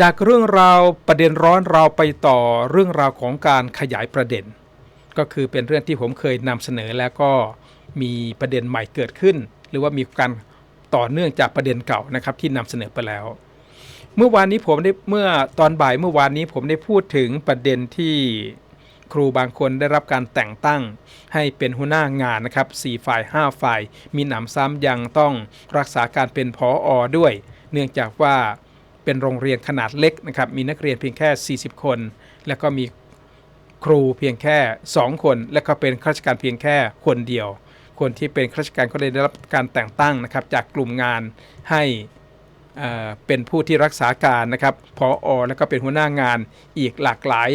จากเรื่องราวประเด็นร้อนเราไปต่อเรื่องราวของการขยายประเด็น ก็คือเป็นเรื่องที่ผมเคยนำเสนอแล้วก็มีประเด็นใหม่เกิดขึ้น หรือว่ามีการต่อเนื่องจากประเด็นเก่านะครับที่นำเสนอไปแล้ว เมื่อวานนี้ผมได้เมื่อตอนบ่ายเมื่อวานนี้ผมได้พูดถึงประเด็นที่ครูบางคนได้รับการแต่งตั้ง ให้เป็นหัวหน้างานนะครับ4ฝ่าย 5 ฝ่าย มีหนำซ้ำยังต้องรักษาการเป็นผออด้วย เนื่องจากว่า เป็นโรงเรียนขนาดเล็กนะครับมีนักเรียนเพียงแค่ 40 คน แล้วก็มีครูเพียงแค่ 2 คน และก็เป็นข้าราชการเพียงแค่คนเดียว คนที่เป็นข้าราชการก็เลยได้รับการแต่งตั้งนะครับจากกลุ่มงานให้เป็นผู้ที่รักษาการนะครับพออแล้วก็เป็นหัวหน้างานอีกหลากหลาย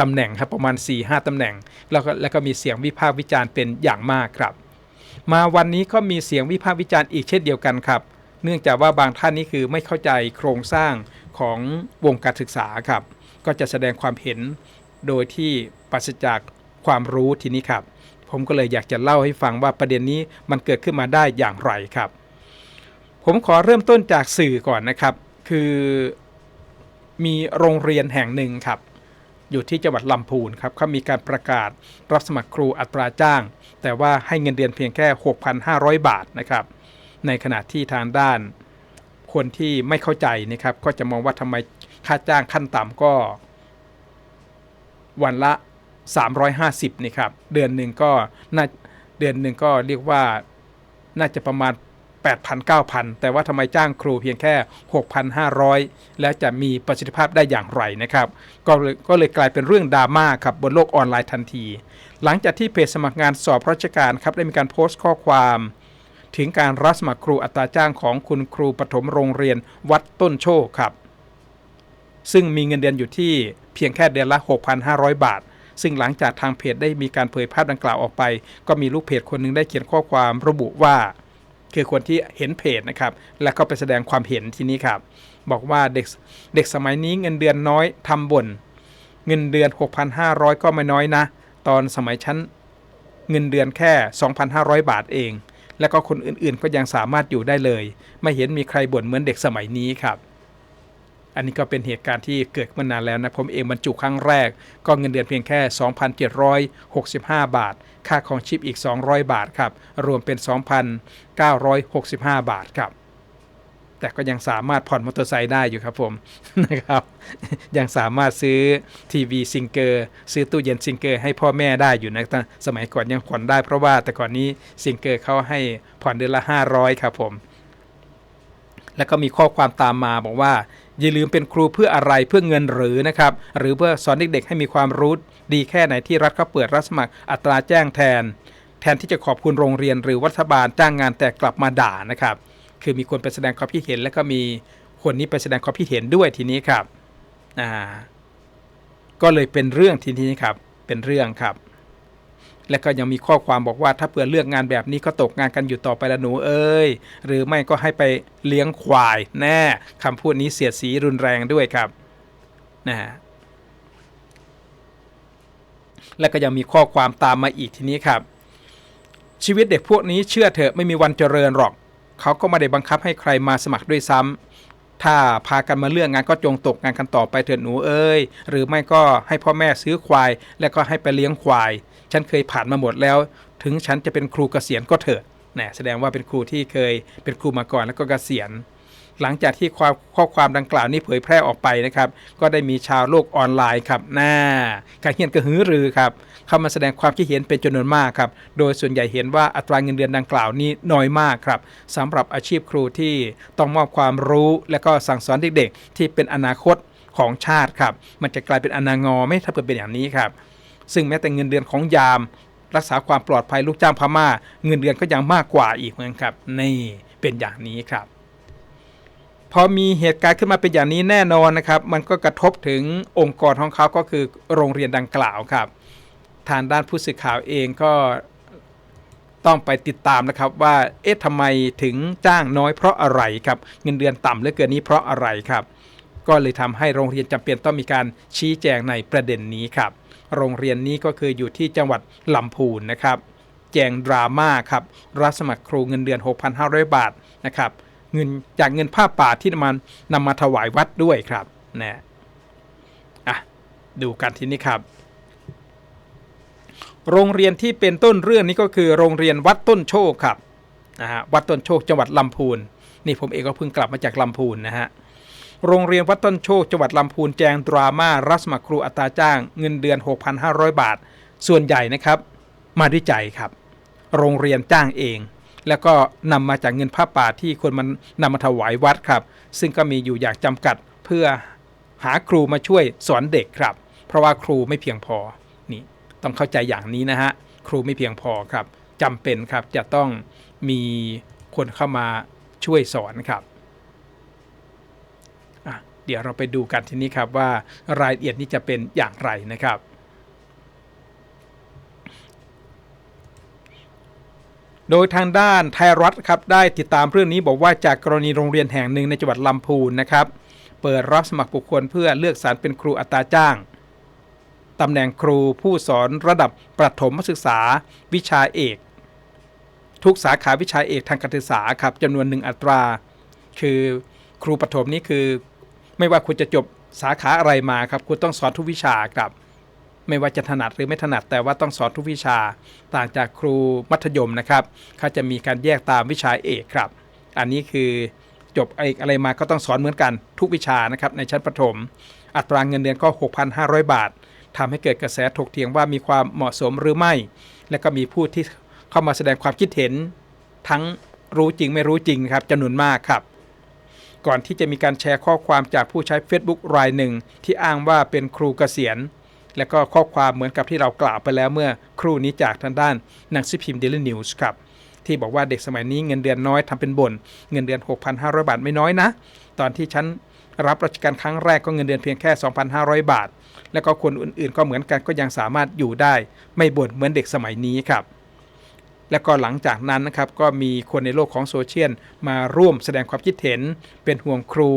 ตำแหน่งครับประมาณ 4-5 ตำแหน่ง แล้วก็แล้วก็มีเสียงวิพากษ์วิจารณ์เป็นอย่างมากครับ มาวันนี้ก็มีเสียงวิพากษ์วิจารณ์อีกเช่นเดียวกันครับ เนื่องจากว่าบางท่านนี่คือไม่เข้าใจโครงสร้างของวงการศึกษาครับ ก็จะแสดงความเห็นโดยที่ปราศจากความรู้ทีนี้ครับ ผมก็เลยอยากจะเล่าให้ฟังว่าประเด็นนี้มันเกิดขึ้นมาได้อย่างไรครับ ผมขอเริ่มต้นจากสื่อก่อนนะครับ คือมีโรงเรียนแห่งหนึ่งครับ อยู่ที่จังหวัดลำพูนครับเขามีการประกาศรับสมัครครูอัตราจ้าง แต่ว่าให้เงินเดือนเพียงแค่ 6,500 บาทนะครับ ในขณะที่ทางด้าน คนที่ไม่เข้าใจนะครับ ก็จะมองว่าทำไมค่าจ้างขั้นต่ำก็ วันละ 350นี่ครับ เดือนหนึ่งก็น่าเดือนหนึ่งก็เรียกว่าน่าจะประมาณ 8,000 9,000 แต่ว่าทำไมจ้างครูเพียงแค่ 6,500 แล้วจะมีประสิทธิภาพได้อย่างไรนะครับ ก็เลยก็เลยกลายเป็นเรื่องดราม่าครับบนโลกออนไลน์ทันที หลังจากที่เพจสมัครงานสอบราชการครับได้มีการโพสต์ข้อความ ถึงการรับสมัครครูอัตราจ้างของคุณครูปฐมโรงเรียนวัดต้นโชคครับ ซึ่งมีเงินเดือนอยู่ที่เพียงแค่เดือนละ 6,500 บาท ซึ่งหลังจากทางเพจได้มีการเผยภาพดังกล่าวออกไป ก็มีลูกเพจคนหนึงได้เขียนข้อความระบุว่า คือคนที่เห็นเพจนะครับ แล้วก็ไปแสดงความเห็นที่นี้ครับ บอกว่าเด็กเด็กสมัยนี้เงินเดือนน้อยทำบ่นเงินเดือน 6,500 ก็ไม่น้อยนะ ตอนสมัยชั้นเงินเดือนแค่ 2,500 บาทเอง แล้วก็คนอื่นๆ ก็ยังสามารถอยู่ได้เลย ไม่เห็นมีใครบ่นเหมือนเด็กสมัยนี้ครับ อันนี้ก็เป็นเหตุการณ์ที่เกิดมานานแล้วนะ ผมเองบรรจุครั้งแรก ก็เงินเดือนเพียงแค่ 2,765 บาท ค่าของชีพอีก 200 บาทครับ รวมเป็น 2,965 บาทครับ แต่ก็ยังสามารถผ่อนมอเตอร์ไซค์ได้อยู่ครับผมนะครับยังสามารถซื้อทีวีซิงเกอร์ซื้อตู้เย็นซิงเกอร์ให้พ่อแม่ได้อยู่นะสมัยก่อนยังผ่อนได้เพราะว่าแต่ก่อนนี้ซิงเกอร์เขาให้ผ่อนเดือนละ 500 ครับผมแล้วก็มีข้อความตามมาบอกว่า อย่าลืมเป็นครูเพื่ออะไรเพื่อเงินหรือนะครับ หรือเพื่อสอนเด็กๆ ให้มีความรู้ดีแค่ไหนที่รัฐเขาเปิดรับสมัครอัตราแจ้งแทน แทนที่จะขอบคุณโรงเรียนหรือรัฐบาลจ้างงานแต่กลับมาด่านะครับ คือมีคนไปแสดงความคิดเห็น แล้วก็มีคนนี้ไปแสดงความคิดเห็นด้วยทีนี้ครับอ่าก็เลยเป็นเรื่องทีนี้ครับเป็นเรื่องครับ และก็ยังมีข้อความบอกว่าถ้าเผื่อเลือกงานแบบนี้ก็ตกงานกันอยู่ต่อไปละหนูเอ้ยหรือไม่ก็ให้ไปเลี้ยงควายแน่คำพูดนี้เสียดสีรุนแรงด้วยครับนะฮะและก็ยังมีข้อความตามมาอีกทีนี้ครับ ชีวิตเด็กพวกนี้เชื่อเถอะไม่มีวันเจริญหรอก เขาก็ไม่ได้บังคับให้ใครมาสมัครด้วยซ้ำถ้าพากันมาเลือกงานก็จงตกงานกันต่อไปเถิดหนูเอ้ยหรือไม่ก็ให้พ่อแม่ซื้อควาย แล้วก็ให้ไปเลี้ยงควาย ฉันเคยผ่านมาหมดแล้ว ถึงฉันจะเป็นครูเกษียณก็เถอะนะแสดงว่าเป็นครูที่เคยเป็นครูมาก่อนแล้วก็เกษียณ หลังจากที่ความข้อความดังกล่าวนี้เผยแพร่ออกไปนะครับ ก็ได้มีชาวโลกออนไลน์ครับหน้าการเขียนกระหือรือครับเข้ามาแสดงความคิดเห็นเป็นจำนวนมากครับ โดยส่วนใหญ่เห็นว่าอัตราเงินเดือนดังกล่าวนี้น้อยมากครับสำหรับอาชีพครูที่ต้องมอบความรู้ และก็สั่งสอนเด็กๆ ที่เป็นอนาคตของชาติครับ มันจะกลายเป็นอนางอไม่ถ้าเกิดเป็นอย่างนี้ครับ ซึ่งแม้แต่เงินเดือนของยาม รักษาความปลอดภัยลูกจ้างพม่า เงินเดือนก็ยังมากกว่าอีกเหมือนครับนี่เป็นอย่างนี้ครับ พอมีเหตุการณ์ขึ้นมาเป็นอย่างนี้แน่นอนนะครับ มันก็กระทบถึงองค์กรของเขาก็คือโรงเรียนดังกล่าวครับ ทางด้านผู้สื่อข่าวเองก็ต้องไปติดตามนะครับว่าเอ๊ะทำไมถึงจ้างน้อยเพราะอะไรครับ เงินเดือนต่ำเหลือเกินนี้เพราะอะไรครับ ก็เลยทำให้โรงเรียนจำเป็นต้องมีการชี้แจงในประเด็นนี้ครับ โรงเรียนนี้ก็คืออยู่ที่จังหวัดลำพูนนะครับ แจงดราม่าครับรับสมัครครูเงินเดือน 6,500 บาทนะครับ เงินจากเงินผ้าป่าที่นำมานำมาถวายวัดด้วยครับนะอะดูกันทีนี้ครับ โรงเรียนที่เป็นต้นเรื่องนี้ก็คือโรงเรียนวัดต้นโชคครับนะฮะวัดต้นโชคจังหวัดลำพูนนี่ผมเองก็เพิ่งกลับมาจากลำพูนนะฮะโรงเรียนวัดต้นโชคจังหวัดลำพูนแจงดราม่ารัสมัครครูอัตราจ้างเงินเดือน 6,500 บาท ส่วนใหญ่นะครับ มาด้วยใจครับ โรงเรียนจ้างเอง แล้วก็นำมาจากเงินผ้าป่าที่คนมันนำมาถวายวัดครับ ซึ่งก็มีอยู่อย่างจำกัดเพื่อหาครูมาช่วยสอนเด็กครับ เพราะว่าครูไม่เพียงพอนี่ต้องเข้าใจอย่างนี้นะฮะครูไม่เพียงพอครับจำเป็นครับจะต้องมีคนเข้ามาช่วยสอนครับเดี๋ยวเราไปดูกันทีนี้ครับว่ารายละเอียดนี้จะเป็นอย่างไรนะครับ โดยทางด้านไทยรัฐครับได้ติดตามเรื่องนี้บอกว่าจากกรณีโรงเรียนแห่งหนึ่งในจังหวัดลำพูนนะครับ เปิดรับสมัครบุคคลเพื่อเลือกสรรเป็นครูอัตราจ้างตำแหน่งครูผู้สอนระดับประถมศึกษา วิชาเอก ทุกสาขาวิชาเอกทางการศึกษาครับจำนวนหนึ่งอัตรา คือครูประถมนี่คือ ไม่ว่าคุณจะจบสาขาอะไรมาครับคุณต้องสอนทุกวิชาครับ ไม่ว่าจะถนัดหรือไม่ถนัดแต่ว่าต้องสอนทุกวิชา ต่างจากครูมัธยมนะครับเขาจะมีการแยกตามวิชาเอกครับ อันนี้คือจบเอกอะไรมาก็ต้องสอนเหมือนกันทุกวิชานะครับในชั้นประถม อัตราเงินเดือนก็ 6,500 บาททำให้เกิดกระแสถกเถียงว่ามีความเหมาะสมหรือไม่ และก็มีผู้ที่เข้ามาแสดงความคิดเห็น ทั้งรู้จริงไม่รู้จริงครับจำนวนมากครับก่อนที่จะมีการแชร์ข้อความจากผู้ใช้ Facebook รายหนึ่ง ที่อ้างว่าเป็นครูเกษียณ และก็ข้อความเหมือนกับที่เรากล่าวไปแล้วเมื่อครู่นี้จากทางด้านหนังสือพิมพ์เดลี่นิวส์ครับที่บอกว่าเด็กสมัยนี้เงินเดือนน้อยทำเป็นบ่นเงินเดือน 6,500 บาทไม่น้อยนะ ตอนที่ฉันรับราชการครั้งแรกก็เงินเดือนเพียงแค่ 2,500 บาท และก็คนอื่นๆ ก็เหมือนกันก็ยังสามารถอยู่ได้ ไม่บ่นเหมือนเด็กสมัยนี้ครับ แล้วก็หลังจากนั้นนะครับก็มีคนในโลกของโซเชียลมาร่วมแสดงความคิดเห็น เป็นห่วงครู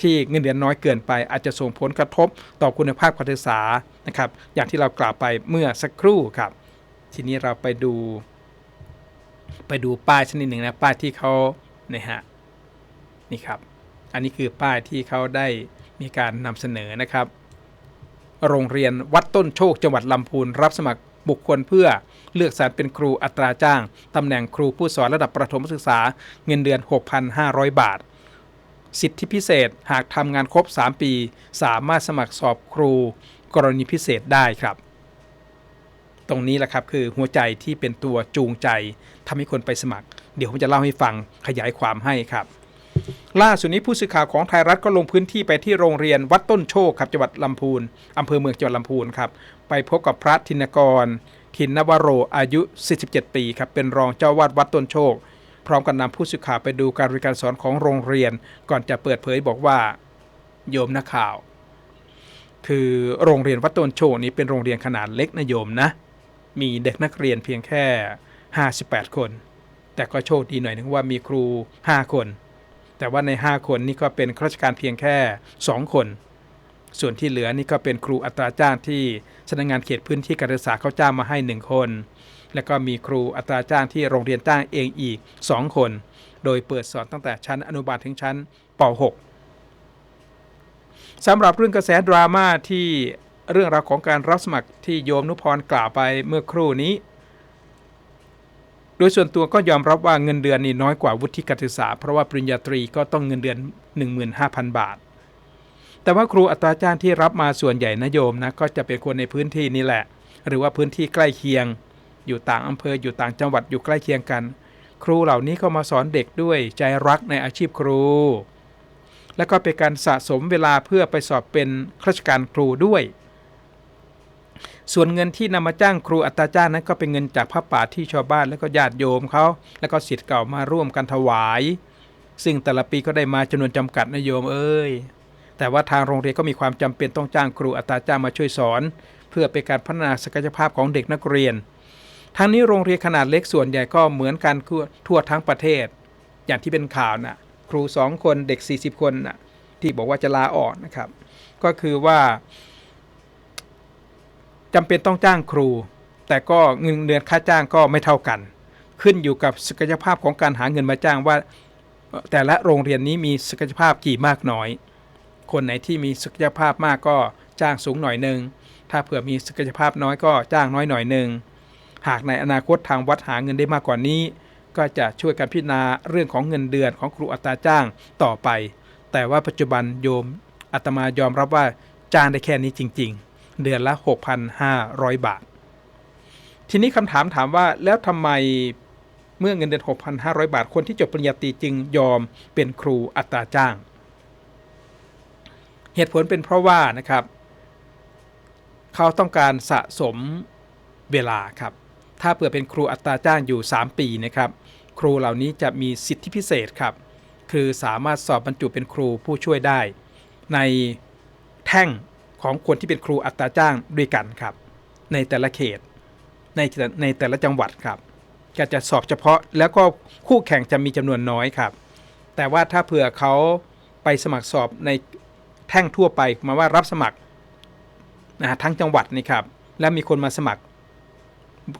ที่เงินเดือนน้อยเกินไป อาจจะส่งผลกระทบต่อคุณภาพการศึกษานะครับ อย่างที่เรากล่าวไปเมื่อสักครู่ครับ ทีนี้เราไปดู ไปดูป้ายชนิดหนึ่งนะป้ายที่เขาเนี่ยฮะนี่ครับ อันนี้คือป้ายที่เขาได้มีการนำเสนอนะครับ โรงเรียนวัดต้นโชคจังหวัดลำพูนรับสมัคร บุคคลเพื่อเลือกสรรเป็นครูอัตราจ้าง ตำแหน่งครูผู้สอนระดับประถมศึกษาเงินเดือน 6,500 บาท สิทธิพิเศษหากทำงานครบ 3 ปี สามารถสมัครสอบครูกรณีพิเศษได้ครับ ตรงนี้แหละครับคือหัวใจที่เป็นตัวจูงใจทำให้คนไปสมัคร เดี๋ยวผมจะเล่าให้ฟังขยายความให้ครับ ล่าสุดนี้ผู้สื่อข่าวของไทยรัฐก็ลงพื้นที่ไปที่โรงเรียนวัดต้นโชคครับจังหวัดลำพูนอำเภอเมืองจังหวัดลำพูนครับไปพบกับพระธินกรทินนวโรอายุ 47 ปีครับเป็นรองเจ้าวาดวัดต้นโชค พร้อมกันนำผู้สื่อข่าวไปดูการเรียนการสอนของโรงเรียน ก่อนจะเปิดเผยบอกว่า โยมนักข่าว คือโรงเรียนวัดต้นโชคนี้เป็นโรงเรียนขนาดเล็กนะโยมนะ มีเด็กนักเรียนเพียงแค่ 58 คน แต่ก็โชคดีหน่อยนึงว่ามีครู 5 คน แต่ว่าใน 5 คนนี่ก็เป็นข้าราชการเพียงแค่ 2 คน ส่วนที่เหลือนี่ก็เป็นครูอัตราจ้างที่สำนักงานเขตพื้นที่การศึกษาเขาจ้างมาให้ 1 คน แล้วก็มีครูอัตราจ้างที่โรงเรียนจ้างเองอีก 2 คน โดยเปิดสอนตั้งแต่ชั้นอนุบาลถึงชั้นป .6 สำหรับเรื่องกระแสดราม่าที่เรื่องราวของการรับสมัครที่โยมนุพรกล่าวไปเมื่อครู่นี้ ดยส่วนตัวก็ยอมรับว่าเงินเดือนนี่น้อยกว่าวุฒิการศึกษา เพราะว่าปริญญาตรีก็ต้องเงินเดือน 15,000 บาท แต่ว่าครูอัตราจ้างที่รับมาส่วนใหญ่นะโยมนะก็จะเป็นคนในพื้นที่นี่แหละ หรือว่าพื้นที่ใกล้เคียง อยู่ต่างอำเภออยู่ต่างจังหวัดอยู่ใกล้เคียงกัน ครูเหล่านี้ก็มาสอนเด็กด้วยใจรักในอาชีพครู และก็เป็นการสะสมเวลาเพื่อไปสอบเป็นข้าราชการครูด้วย ส่วนเงินที่นำมาจ้างครูอัตราจ้างนั้นก็เป็นเงินจากพระป่าที่ชาวบ้านและก็ญาติโยมเขาแล้วก็สิทธิ์เก่ามาร่วมกันถวาย ซึ่งแต่ละปีก็ได้มาจำนวนจำกัดนะโยมเอ้ยแต่ว่าทางโรงเรียนก็มีความจำเป็นต้องจ้างครูอัตราจ้างมาช่วยสอน เพื่อเป็นการพัฒนาศักยภาพของเด็กนักเรียนทั้งนี้โรงเรียนขนาดเล็กส่วนใหญ่ก็เหมือนกันทั่วทั้งประเทศ อย่างที่เป็นข่าวนะครู 2 คนเด็ก 40 คนน่ะที่บอกว่าจะลาออกนะครับ ก็คือว่า จำเป็นต้องจ้างครู แต่ก็เงินเดือนค่าจ้างก็ไม่เท่ากัน ขึ้นอยู่กับศักยภาพของการหาเงินมาจ้างว่า แต่ละโรงเรียนนี้มีศักยภาพกี่มากน้อย คนไหนที่มีศักยภาพมากก็จ้างสูงหน่อยหนึ่งถ้าเผื่อมีศักยภาพน้อยก็จ้างน้อยหน่อยหนึ่งหากในอนาคตทางวัดหาเงินได้มากกว่านี้ ก็จะช่วยกันพิจารณาเรื่องของเงินเดือนของครูอัตราจ้างต่อไป แต่ว่าปัจจุบันโยมอาตมายอมรับว่าจ้างได้แค่นี้จริง ๆ เดือนละ 6,500 บาท ทีนี้คำถามถามว่าแล้วทำไมเมื่อเงินเดือน 6,500 บาท คนที่จบปริญญาตรีจึงยอมเป็นครูอัตราจ้าง เหตุผลเป็นเพราะว่านะครับ เขาต้องการสะสมเวลาครับ ถ้าเผื่อเป็นครูอัตราจ้างอยู่ 3 ปีนะครับ ครูเหล่านี้จะมีสิทธิพิเศษครับ คือสามารถสอบบรรจุเป็นครูผู้ช่วยได้ ในแท่ง ของคนที่เป็นครูอัตราจ้างด้วยกันครับ ในแต่ละเขต ในแต่ในแต่ละจังหวัดครับก็จะสอบเฉพาะแล้วก็คู่แข่งจะมีจำนวนน้อยครับ แต่ว่าถ้าเผื่อเขาไปสมัครสอบในแท่งทั่วไปมาว่ารับสมัครนะฮะทั้งจังหวัดนี่ครับ และมีคนมาสมัคร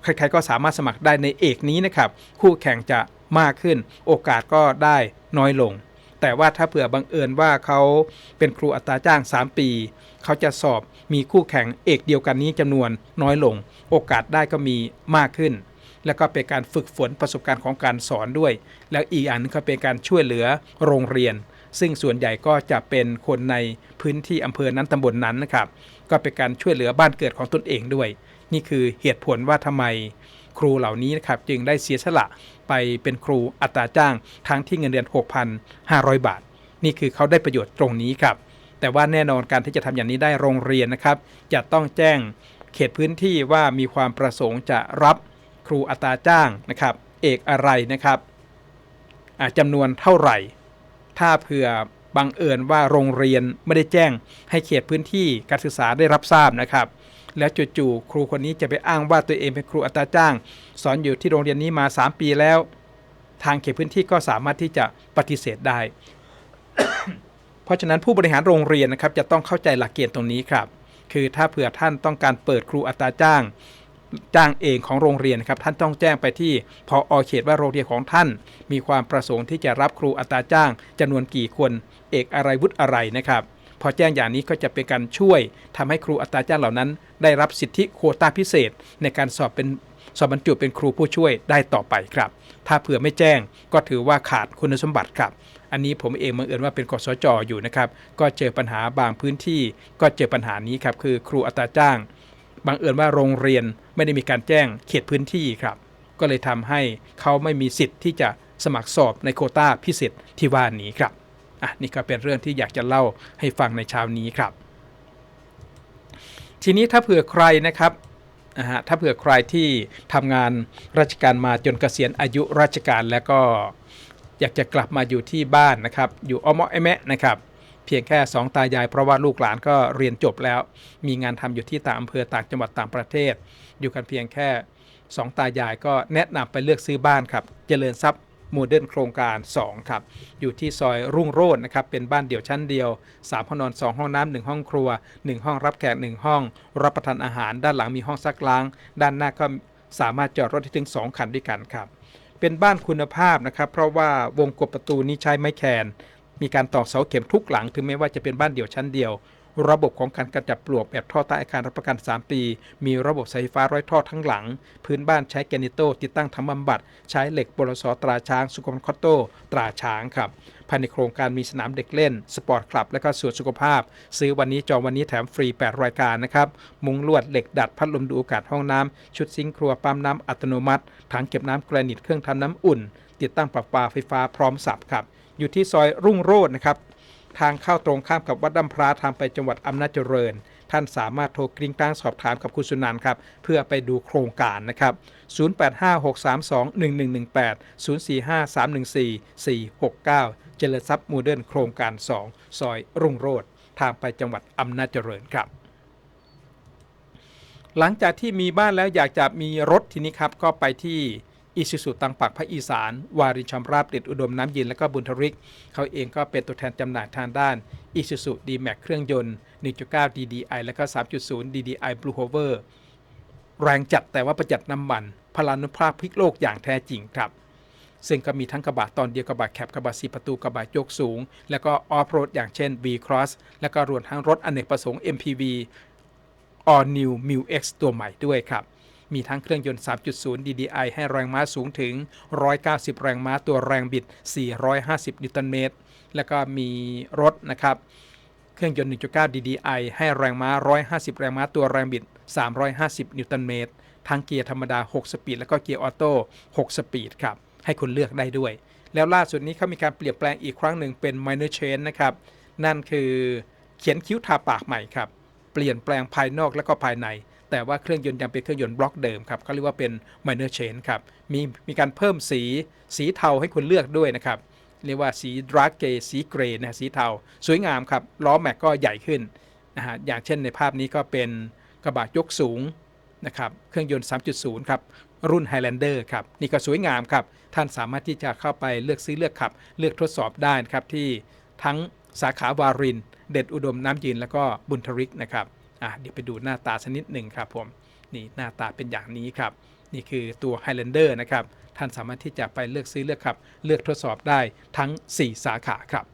ใครๆก็สามารถสมัครได้ในเอกนี้นะครับ คู่แข่งจะมากขึ้น โอกาสก็ได้น้อยลง แต่ว่าถ้าเผื่อบังเอิญว่าเขาเป็นครูอัตราจ้าง 3 ปี เขาจะสอบมีคู่แข่งเอกเดียวกันนี้จำนวนน้อยลง โอกาสได้ก็มีมากขึ้น แล้วก็เป็นการฝึกฝนประสบการณ์ของการสอนด้วย แล้วอีกอันนึงก็เป็นการช่วยเหลือโรงเรียน ซึ่งส่วนใหญ่ก็จะเป็นคนในพื้นที่อำเภอนั้นตำบลนนั้นนะครับ ก็เป็นการช่วยเหลือบ้านเกิดของตนเองด้วย นี่คือเหตุผลว่าทำไม ครูเหล่านี้นะครับจึงได้เสียสละไปเป็นครูอัตราจ้างทั้งที่เงินเดือน 6,500 บาท นี่คือเขาได้ประโยชน์ตรงนี้ครับแต่ว่าแน่นอนการที่จะทำอย่างนี้ได้โรงเรียนนะครับ จะต้องแจ้งเขตพื้นที่ว่ามีความประสงค์จะรับครูอัตราจ้างนะครับ เอกอะไรนะครับอ่าจำนวนเท่าไหร่ ถ้าเผื่อบังเอิญว่าโรงเรียนไม่ได้แจ้งให้เขตพื้นที่การศึกษาได้รับทราบนะครับ แล้วจู่ๆครูคนนี้จะไปอ้างว่าตัวเองเป็นครูอัตราจ้าง สอนอยู่ที่โรงเรียนนี้มา 3 ปีแล้ว ทางเขตพื้นที่ก็สามารถที่จะปฏิเสธได้ เพราะฉะนั้นผู้บริหารโรงเรียนนะครับจะต้องเข้าใจหลักเกณฑ์ตรงนี้ครับ คือถ้าเผื่อท่านต้องการเปิดครูอัตราจ้างจ้างเองของโรงเรียนครับท่านต้องแจ้งไปที่พออเขตว่าโรงเรียนของท่าน มีความประสงค์ที่จะรับครูอัตราจ้างจำนวนกี่คน เอกอะไรวุฒิอะไรนะครับ พอแจ้งอย่างนี้ก็จะเป็นการช่วยทำให้ครูอัตราจ้างเหล่านั้น ได้รับสิทธิโควตาพิเศษ ในการสอบเป็นสอบบรรจุเป็นครูผู้ช่วยได้ต่อไปครับ ถ้าเผื่อไม่แจ้งก็ถือว่าขาดคุณสมบัติครับ อันนี้ผมเองบังเอิญว่าเป็นกสจอยู่นะครับ ก็เจอปัญหาบางพื้นที่ ก็เจอปัญหานี้ครับคือครูอัตราจ้างบังเอิญว่าโรงเรียนไม่ได้มีการแจ้งเขตพื้นที่ครับ ก็เลยทำให้เขาไม่มีสิทธิ์ที่จะสมัครสอบในโควต้าพิเศษที่ว่านี้ครับ อะนี่ก็เป็นเรื่องที่อยากจะเล่าให้ฟังในเช้านี้ครับ ทีนี้ถ้าเผื่อใครนะครับนะฮะถ้าเผื่อใครที่ทำงานราชการมาจนเกษียณอายุราชการแล้วก็อยากจะกลับมาอยู่ที่บ้านนะครับ อยู่อ้อมอ้อแมะนะครับ เพียงแค่ 2 ตายายเพราะว่าลูกหลานก็เรียนจบแล้ว มีงานทำอยู่ที่ต่างอำเภอต่างจังหวัดต่างประเทศ อยู่กันเพียงแค่ 2 ตายายก็แนะนำไปเลือกซื้อบ้านครับ เจริญทรัพย์ โมเดิร์นโครงการ 2 ครับ อยู่ที่ซอยรุ่งโรจน์นะครับ เป็นบ้านเดี่ยวชั้นเดียว 3 ห้องนอน 2 ห้องน้ำ1ห้องครัว 1 ห้องรับแขก 1 ห้อง รับประทานอาหาร ด้านหลังมีห้องซักล้าง ด้านหน้าก็สามารถจอดรถได้ถึง 2 คันด้วยกันครับ เป็นบ้านคุณภาพนะครับ เพราะว่าวงกบประตูนี้ใช้ไม้แคน มีการตอกเสาเข็มทุกหลัง ถึงแม้ว่าจะเป็นบ้านเดี่ยวชั้นเดียว ระบบของการกระจับปลวกแบบท่อใต้อาคารรับประกัน 3 ปี มีระบบสายไฟฟ้าร้อยท่อทั้งหลัง พื้นบ้านใช้แกนิโตติดตั้งทำบำบัด ใช้เหล็กบลสตราช้างสุขภาพคอตโต ตราช้างครับภายในโครงการมีสนามเด็กเล่น สปอร์ตคลับ และก็สวนสุขภาพ ซื้อวันนี้จองวันนี้แถมฟรี 8 รายการนะครับ มุงลวดเหล็กดัดพัดลมดูอากาศห้องน้ำชุดซิงค์ครัวปั๊มน้ำอัตโนมัติถังเก็บน้ำแกรนิตเครื่องทำน้ำอุ่น ติดตั้งปรับปาไฟฟ้าพร้อมสับครับอยู่ที่ซอยรุ่งโรจน์นะครับ ทางเข้าตรงข้ามกับวัดดำพร้าทางไปจังหวัดอำนาจเจริญ ท่านสามารถโทรกริ้งกลางสอบถามกับคุณสุนันท์ครับ เพื่อไปดูโครงการนะครับ 0856321118 045314 469 เจริญทรัพย์โมเดิร์นโครงการ 2 ซอยรุ่งโรจน์ทางไปจังหวัดอำนาจเจริญครับหลังจากที่มีบ้านแล้วอยากจะมีรถทีนี้ครับก็ไปที่ อิชิสุตังปักภาคอีสาน วารินชำราบเด็ดอุดมน้ำเย็นและก็บุญทริก เขาเองก็เป็นตัวแทนจำหน่ายทางด้านอิชิสุดีแม็กเครื่องยนต์ 1.9 DDI และก็ 3.0 DDI Blue Hover แรงจัดแต่ว่าประหยัดน้ำมัน พลานุภาพพลิกโลกอย่างแท้จริงครับซึ่งก็มีทั้งกระบะตอนเดียวกระบะแคปกระบะสีประตูกระบะยกสูง แล้วก็ออฟโรดอย่างเช่น V Cross แล้วก็รวมทั้งรถอเนกประสงค์ MPV All New m u X ตัวใหม่ด้วยครับ มีทั้งเครื่องยนต์ 3.0 DDI ให้แรงม้าสูงถึง 190 แรงม้าตัวแรงบิด 450 นิวตันเมตร แล้วก็มีรถนะครับ เครื่องยนต์ 1.9 DDI ให้แรงม้า 150 แรงม้าตัวแรงบิด 350 นิวตันเมตร ทั้งเกียร์ธรรมดา 6 สปีด แล้วก็เกียร์ออโต้ 6 สปีดครับ ให้คุณเลือกได้ด้วย แล้วล่าสุดนี้เขามีการเปลี่ยนแปลงอีกครั้งหนึ่งเป็น minor change นะครับ นั่นคือเขียนคิ้วทาปากใหม่ครับ เปลี่ยนแปลงภายนอกและก็ภายใน แต่ว่าเครื่องยนต์ยังเป็นเครื่องยนต์บล็อกเดิมครับเขาเรียกว่าเป็น minor change ครับ มีมีการเพิ่มสีสีเทาให้คุณเลือกด้วยนะครับ เรียกว่าสีดรากเกสีเกรย์นะฮะสีเทา สวยงามครับ ล้อแม็กก็ใหญ่ขึ้นนะฮะอย่างเช่นในภาพนี้ก็เป็นกระบะยกสูงนะครับเครื่องยนต์ 3.0 ครับ รุ่น Highlander ครับ นี่ก็สวยงามครับ ท่านสามารถที่จะเข้าไปเลือกซื้อเลือกขับ เลือกทดสอบได้นะครับที่ทั้งสาขาวาริน เด็ดอุดมน้ำยืน แล้วก็บุญทริกนะครับ อะเดี๋ยวไปดูหน้าตาชนิดหนึ่งครับผมนี่หน้าตาเป็นอย่างนี้ครับนี่คือตัว Highlander นะครับ ท่านสามารถที่จะไปเลือกซื้อเลือกขับ เลือกทดสอบได้ทั้ง 4 สาขาครับ